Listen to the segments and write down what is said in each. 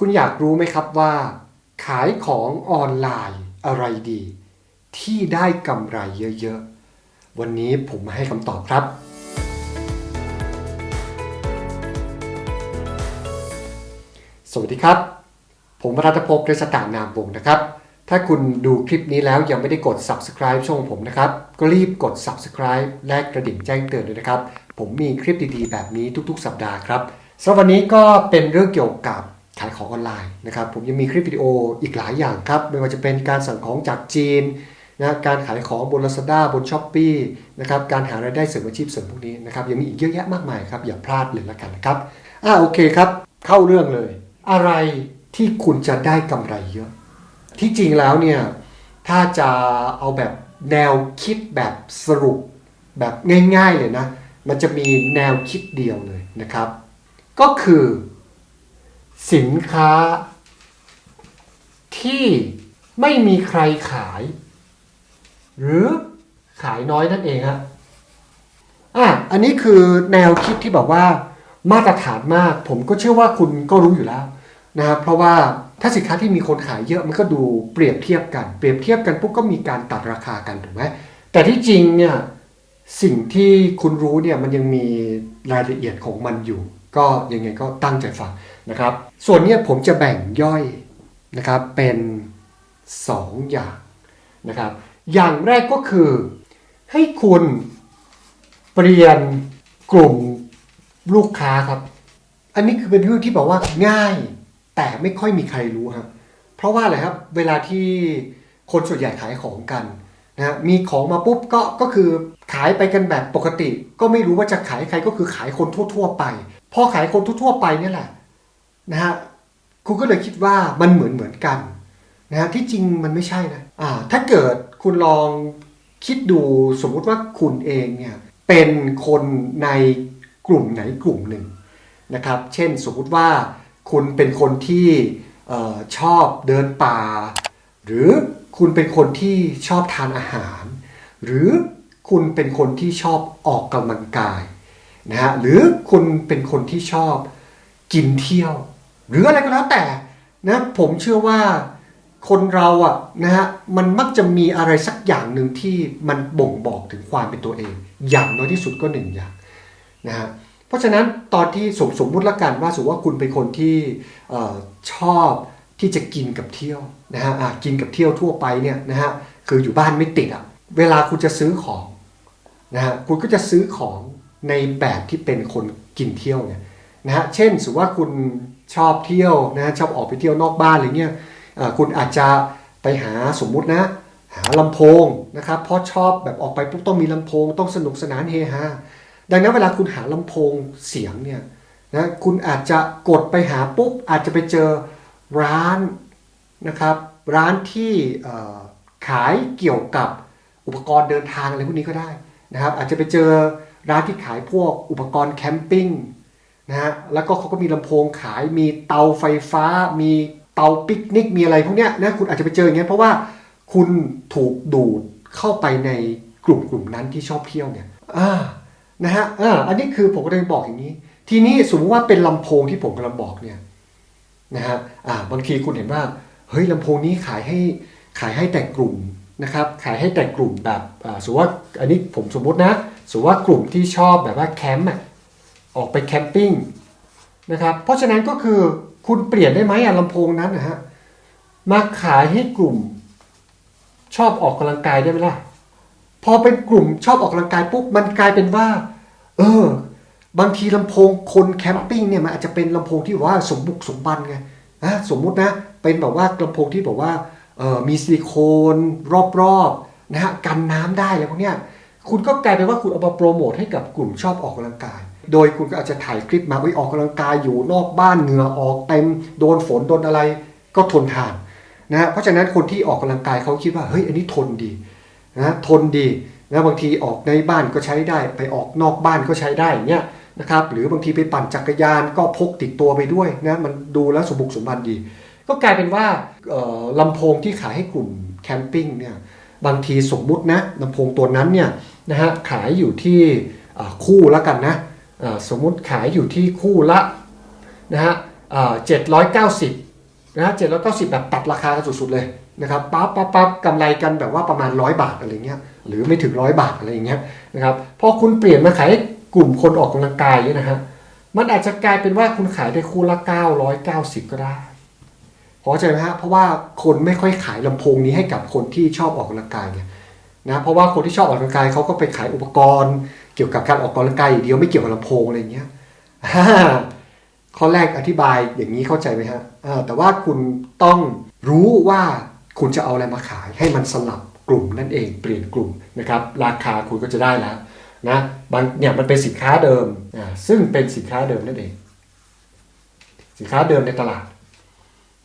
คุณอยากรู้ไหมครับว่า ขายของออนไลน์อะไรดี ที่ได้กำไรเยอะๆ วันนี้ผมมาให้คำตอบครับ สวัสดีครับ ผมรัตภพเรศตานามวงนะครับ ถ้าคุณดูคลิปนี้แล้วยังไม่ได้กด subscribe ช่องผมนะครับ ก็รีบกด subscribe และกระดิ่งแจ้งเตือนด้วยนะครับ ผมมีคลิปดีๆ แบบนี้ทุกๆ สัปดาห์ครับสำหรับวันนี้ก็เป็นเรื่องเกี่ยวกับ ขายของออนไลน์นะครับ ผมยังมีคลิปวิดีโออีกหลายอย่างครับ ไม่ว่าจะเป็นการสั่งของจากจีนนะการขายของบน Lazada บน s h อ p e e นะครับการหารายได้เสริมอาชีพเสริมพวกนี้นะครับยังมีอีกเยอะแยะมากมายครับ อย่าพลาดเลยละกันนะครับอ่าโอเคครับ เข้าเรื่องเลย อะไรที่คุณจะได้กำไรเยอะ ที่จริงแล้วเนี่ยถ้าจะเอาแบบแนวคิดแบบสรุปแบบง่ายๆเลยนะ มันจะมีแนวคิดเดียวเลยนะครับ ก็คือ สินค้า ที่ไม่มีใครขาย หรือขายน้อยนั่นเองฮะอะอันนี้คือแนวคิดที่แบบว่ามาตรฐานมาก ผมก็เชื่อว่าคุณก็รู้อยู่แล้วนะครับเพราะว่าถ้าสินค้าที่มีคนขายเยอะมันก็ดูเปรียบเทียบกัน เปรียบเทียบกันปุ๊บก็มีการตัดราคากันถูกไหมแต่ที่จริงเนี่ยสิ่งที่คุณรู้เนี่ยมันยังมีรายละเอียดของมันอยู่ ก็ยังไงก็ตั้งใจฟังนะครับ ส่วนนี้ผมจะแบ่งย่อยนะครับเป็น 2 อย่างนะครับ อย่างแรกก็คือให้คุณเปลี่ยนกลุ่มลูกค้าครับ อันนี้คือเป็นเรื่องที่บอกว่าง่าย แต่ไม่ค่อยมีใครรู้ครับ เพราะว่าอะไรครับเวลาที่คนส่วนใหญ่ขายของกันนะฮะมีของมาปุ๊บก็ก็คือขายไปกันแบบปกติ ก็ไม่รู้ว่าจะขายใครก็คือขายคนทั่ว ๆ ไป พอขายคนทั่วๆไปเนี่ยแหละนะฮะคุณก็เลยคิดว่ามันเหมือนเหมือนกันนะฮะที่จริงมันไม่ใช่นะอ่าถ้าเกิดคุณลองคิดดูสมมุติว่าคุณเองเนี่ยเป็นคนในกลุ่มไหนกลุ่มหนึ่งนะครับ เช่นสมมุติว่าคุณเป็นคนที่ออชอบเดินป่า หรือคุณเป็นคนที่ชอบทานอาหาร หรือคุณเป็นคนที่ชอบออกกำลังกาย นะฮะหรือคุณเป็นคนที่ชอบกินเที่ยว หรืออะไรก็แล้วแต่นะผมเชื่อว่าคนเราอะนะฮะมันมักจะมีอะไรสักอย่างหนึ่งที่มันบ่งบอกถึงความเป็นตัวเอง อย่างน้อยที่สุดก็หนึ่งอย่างนะฮะเพราะฉะนั้นตอนที่สมสมมุติละกันว่าสมมติว่าคุณเป็นคนที่ชอบที่จะกินกับเที่ยวนะฮะะกินกับเที่ยวทั่วไปเนี่ยนะฮะคืออยู่บ้านไม่ติดอะเวลาคุณจะซื้อของนะฮะคุณก็จะซื้อของ ในแบบที่เป็นคนกินเที่ยวเนี่ยนะฮะเช่นสมมติว่าคุณชอบเที่ยวนะฮะชอบออกไปเที่ยวนอกบ้านอะไรเงี้ยคุณอาจจะไปหาสมมุตินะหาลำโพงนะครับเพราะชอบแบบออกไปปุ๊บต้องมีลำโพง ต้องสนุกสนานเฮฮาดังนั้นเวลาคุณหาลำโพงเสียงเนี่ยนะคุณอาจจะกดไปหาปุ๊บอาจจะไปเจอร้านนะครับร้านที่ขายเกี่ยวกับอุปกรณ์เดินทางอะไรพวกนี้ก็ได้นะครับอาจจะไปเจอ ร้านที่ขายพวกอุปกรณ์แคมปิ้งนะฮะแล้วก็เขาก็มีลำโพงขายมีเตาไฟฟ้า มีเตาปิกนิกมีอะไรพวกเนี้ยนะคุณอาจจะไปเจออย่างเงี้ยเพราะว่าคุณถูกดูดเข้าไปในกลุ่มกลุ่มนั้นที่ชอบเที่ยวเนี่ยอ่านะฮะอ่าอันนี้คือผมก็เลยบอกอย่างนี้ ทีนี้สมมติว่าเป็นลำโพงที่ผมกำลังบอกเนี่ยนะฮะอ่าบางทีคุณเห็นว่าเฮ้ยลำโพงนี้ขายให้ขายให้แต่กลุ่ม นะครับขายให้แต่กลุ่มแบบอ่าสมมติว่าอันนี้ผมสมมตินะสมมติว่ากลุ่มที่ชอบแบบว่าแคมป์ออกไปแคมปิ้งนะครับเพราะฉะนั้นก็คือคุณเปลี่ยนได้ไหมอะลำโพงนั้นนะฮะมาขายให้กลุ่มชอบออกกำลังกายได้ไหมล่ะพอเป็นกลุ่มชอบออกกำลังกายปุ๊บมันกลายเป็นว่า เออ บางทีลำโพงคนแคมปิ้งเนี่ยมันอาจจะเป็นลำโพงที่ว่าสมบุกสมบันไงนะสมมุตินะเป็นแบบว่าลำโพงที่แบบว่า มีซิลิโคนรอบๆนะฮะกันน้ำได้อะไรพวกเนี้ยคุณก็กลายเป็นว่าคุณเอามาโปรโมทให้กับกลุ่มชอบออกกำลังกาย โดยคุณก็อาจจะถ่ายคลิปมาไปออกกำลังกายอยู่นอกบ้านเหงื่อออกเต็มโดนฝนโดนอะไรก็ทนทานนะฮะเพราะฉะนั้นคนที่ออกกำลังกายเขาคิดว่าเฮ้ยอันนี้ทนดีนะทนดีนะบางทีออกในบ้านก็ใช้ได้ ไปออกนอกบ้านก็ใช้ได้เงี้ยนะครับหรือบางทีไปปั่นจักรยานก็พกติดตัวไปด้วยนะมันดูแล้วสมบุกสมบันดี ก็กลายเป็นว่าลำโพงที่ขายให้กลุ่มแคมปิ้งเนี่ยบางทีสมมุตินะลำโพงตัวนั้นเนี่ยนะฮะขายอยู่ที่คู่ละกันนะสมมุติขายอยู่ที่คู่ละนะฮะเจ็ดร้อยเก้าสิบนะเจ็ดร้อยเก้าสิบแบบตัดราคากันสุดๆเลยนะครับปั๊บปั๊บปั๊บกำไรกันแบบว่าประมาณร้อยบาทอะไรเงี้ยหรือไม่ถึงร้อยบาทอะไรอย่างเงี้ยนะครับพอคุณเปลี่ยนมาขายกลุ่มคนออกกำลังกายเนี่ยนะฮะมันอาจจะกลายเป็นว่าคุณขายได้คู่ละ 990 ก็ได้ พราใจไหมฮะเพราะว่าคนไม่ค่อยขายลำโพงนี้ให้กับคนที่ชอบออกกำลังกายไงนะเพราะว่าคนที่ชอบออกกำลังกายเขาก็ไปขายอุปกรณ์ เกี่ยวกับการออกกำลังกายอย่างเดียวไม่เกี่ยวกับลำโพงอะไรเงี้ยข้อแรกอธิบายอย่างนี้เข้าใจไหมฮะแต่ว่าคุณต้องรู้ว่าคุณจะเอาอะไรมาขายให้มันสลับกลุ่มนั่นเองเปลี่ยนกลุ่มนะครับราคาคุณก็จะได้แล้วนะบางเนี่ยมันเป็นสินค้าเดิมอ่าซึ่งเป็นสินค้าเดิมนั่นเอง สินค้าเดิมในตลาด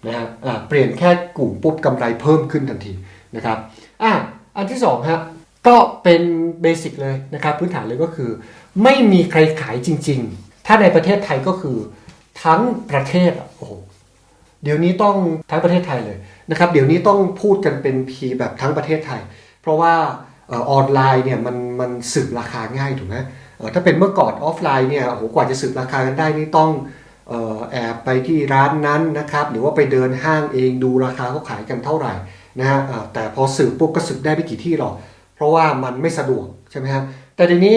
นะฮะเปลี่ยนแค่กลุ่มปุ๊บกำไรเพิ่มขึ้นทันทีนะครับอะอันที่สองฮะก็เป็นเบสิกเลยนะครับพื้นฐานเลยก็คือ ไม่มีใครขายจริง ๆ ถ้าในประเทศไทยก็คือทั้งประเทศอะโอ้โหเดี๋ยวนี้ต้องทั้งประเทศไทยเลยนะครับเดี๋ยวนี้ต้องพูดกันเป็นพีแบบทั้งประเทศไทย เพราะว่าออนไลน์เนี่ยมันมันสืบราคาง่ายถูกไหมถ้าเป็นเมื่อก่อนออฟไลน์เนี่ยโอ้โหกว่าจะสืบราคากันได้นี่ต้อง แอบไปที่ร้านนั้นนะครับ หรือว่าไปเดินห้างเองดูราคาเขาขายกันเท่าไหร่นะฮะแต่พอสืบปุ๊บก็สืบได้ไม่กี่ที่หรอก เพราะว่ามันไม่สะดวกใช่ไหมฮะแต่ทีนี้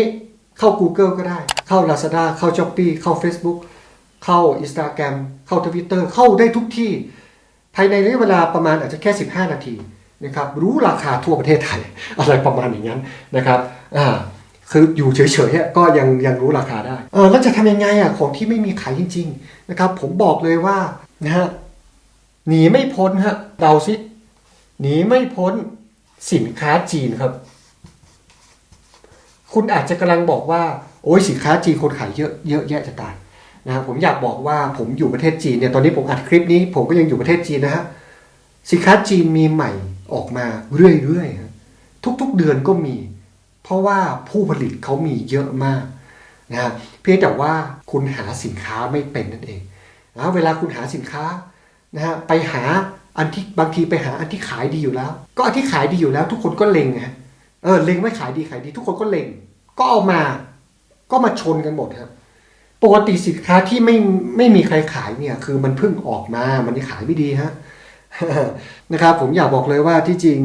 เข้า Google ก็ได้ เข้า Lazada เข้า s h อ p e e เข้า Facebook เข้า Instagram เข้า Twitter เข้าได้ทุกที่ ภายในระยะเวลาประมาณอาจจะแค่ 15 นาทีนะครับรู้ราคาทั่วประเทศไทยอะไรประมาณอย่างนั้นนะครับอ่า คืออยู่เฉยๆก็ยังยังรู้ราคาได้เออแล้วจะทำยังไงอะของที่ไม่มีขายจริง ๆ นะครับ ผมบอกเลยว่านะฮะหนีไม่พ้นฮะเดาซิหนีไม่พ้นสินค้าจีนครับ คุณอาจจะกำลังบอกว่า โอ้ยสินค้าจีนคนขายเยอะเยอะแยะจะตายนะผมอยากบอกว่าผมอยู่ประเทศจีนเนี่ยตอนนี้ผมอัดคลิปนี้ ผมก็ยังอยู่ประเทศจีนนะฮะสินค้าจีนมีใหม่ออกมาเรื่อยๆฮะทุกๆเดือนก็มี เพราะว่าผู้ผลิตเขามีเยอะมากนะฮะเพียงแต่ว่าคุณหาสินค้าไม่เป็นนั่นเองนะเวลาคุณหาสินค้านะฮะไปหาอันที่บางทีไปหาอันที่ขายดีอยู่แล้ว ก็อันที่ขายดีอยู่แล้ว ทุกคนก็เล็งฮะเออเล็งไม่ขายดีขายดี ทุกคนก็เล็ง ก็เอามา ก็มาชนกันหมดครับปกติสินค้าที่ไม่ไม่มีใครขายเนี่ย คือมันเพิ่งออกมา มันขายไม่ดีฮะนะครับ ผมอยากบอกเลยว่าที่จริง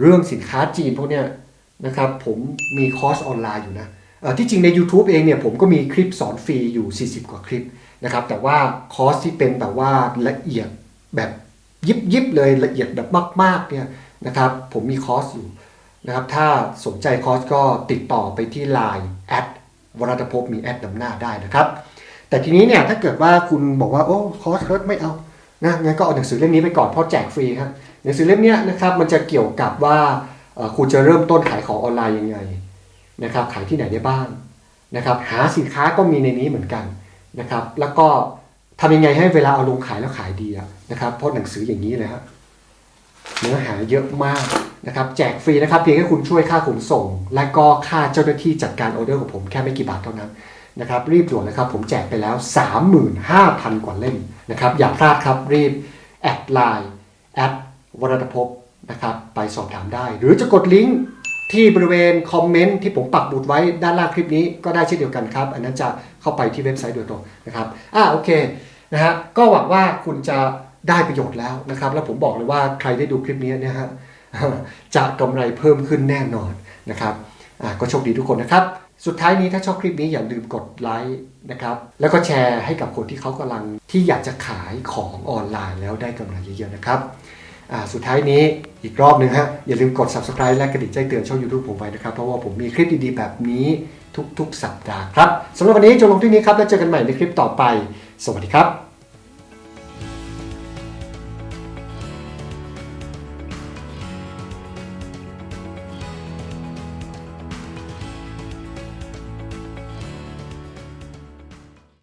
เรื่องสินค้าจีนพวกเนี้ย นะครับ ผมมีคอร์สออนไลน์อยู่นะที่จริงใน YouTube เองเนี่ยผมก็มีคลิปสอนฟรีอยู่ 40 กว่าคลิปนะครับ แต่ว่าคอร์สที่เป็นแบบว่าละเอียดแบบยิบยิบเลยละเอียดแบบมาก ๆเนี่ยนะครับผมมีคอร์สอยู่นะครับถ้าสนใจคอร์สก็ติดต่อไปที่ Line แอดวรัตภพมีแอดนำหน้าได้นะครับ แต่ทีนี้เนี่ยถ้าเกิดว่าคุณบอกว่าโอ้คอร์สเคิร์ดไม่เอานะงั้นก็เอาหนังสือเล่มนี้ไปก่อนเพราะแจกฟรีครับหนังสือเล่มเนี้ยนะครับมันจะเกี่ยวกับว่า คุณจะเริ่มต้นขายของออนไลน์ยังไงนะครับขายที่ไหนได้บ้างนะครับหาสินค้าก็มีในนี้เหมือนกันนะครับแล้วก็ทำยังไงให้เวลาเอาลงขายแล้วขายดีนะครับเพราะหนังสืออย่างนี้เลยครับเนื้อหาเยอะมากนะครับแจกฟรีนะครับเพียงแค่คุณช่วยค่าขนส่ง และก็ค่าเจ้าหน้าที่จัดการออเดอร์ของผมแค่ไม่กี่บาทเท่านั้นนะครับรีบด่วนเลยครับผมแจกไปแล้ว 35,000 กว่าเล่มนะครับอย่าพลาดครับรีบแอดไลน์แอดวรตภพ นะครับไปสอบถามได้ หรือจะกดลิงก์ที่บริเวณคอมเมนต์ที่ผมปักบุดไว้ด้านล่างคลิปนี้ก็ได้เช่นเดียวกันครับ อันนั้นจะเข้าไปที่เว็บไซต์โดยตรงนะครับอ่าโอเคนะฮะก็หวังว่าคุณจะได้ประโยชน์แล้วนะครับ แล้วผมบอกเลยว่าใครได้ดูคลิปนี้เนี่ยฮะจะกำไรเพิ่มขึ้นแน่นอนนะครับอ่าก็โชคดีทุกคนนะครับ สุดท้ายนี้ถ้าชอบคลิปนี้อย่าลืมกดไลค์นะครับ แล้วก็แชร์ให้กับคนที่เขากำลังที่อยากจะขายของออนไลน์แล้วได้กำไรเยอะๆนะครับ สุดท้ายนี้อีกรอบหนึ่งฮะ อย่าลืมกด subscribe และกระดิ่งแจ้งเตือนช่อง YouTube ผมไว้นะครับ เพราะว่าผมมีคลิปดีๆ แบบนี้ทุกๆ สัปดาห์ครับสำหรับวันนี้จบลงที่นี้ครับ แล้วเจอกันใหม่ในคลิปต่อไป สวัสดีครับ